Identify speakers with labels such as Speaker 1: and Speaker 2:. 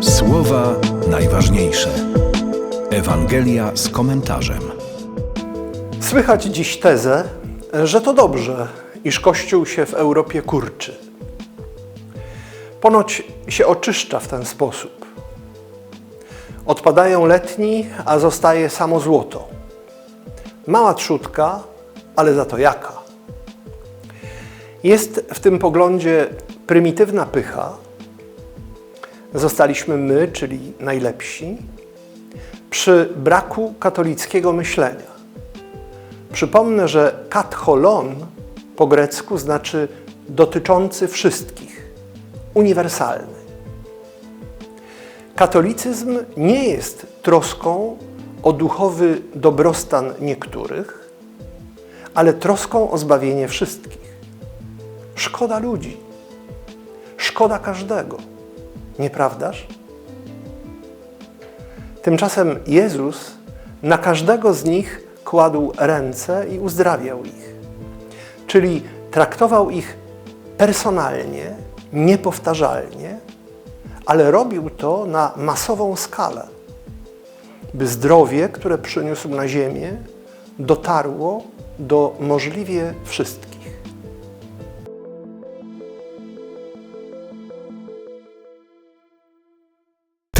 Speaker 1: Słowa najważniejsze. Ewangelia z komentarzem.
Speaker 2: Słychać dziś tezę, że to dobrze, iż Kościół się w Europie kurczy. Ponoć się oczyszcza w ten sposób. Odpadają letni, a zostaje samo złoto. Mała trzutka, ale za to jaka. Jest w tym poglądzie prymitywna pycha. Zostaliśmy my, czyli najlepsi, przy braku katolickiego myślenia. Przypomnę, że katholon po grecku znaczy dotyczący wszystkich, uniwersalny. Katolicyzm nie jest troską o duchowy dobrostan niektórych, ale troską o zbawienie wszystkich. Szkoda ludzi, szkoda każdego, nieprawdaż? Tymczasem Jezus na każdego z nich kładł ręce i uzdrawiał ich. Czyli traktował ich personalnie, niepowtarzalnie, ale robił to na masową skalę, by zdrowie, które przyniósł na ziemię, dotarło do możliwie wszystkich.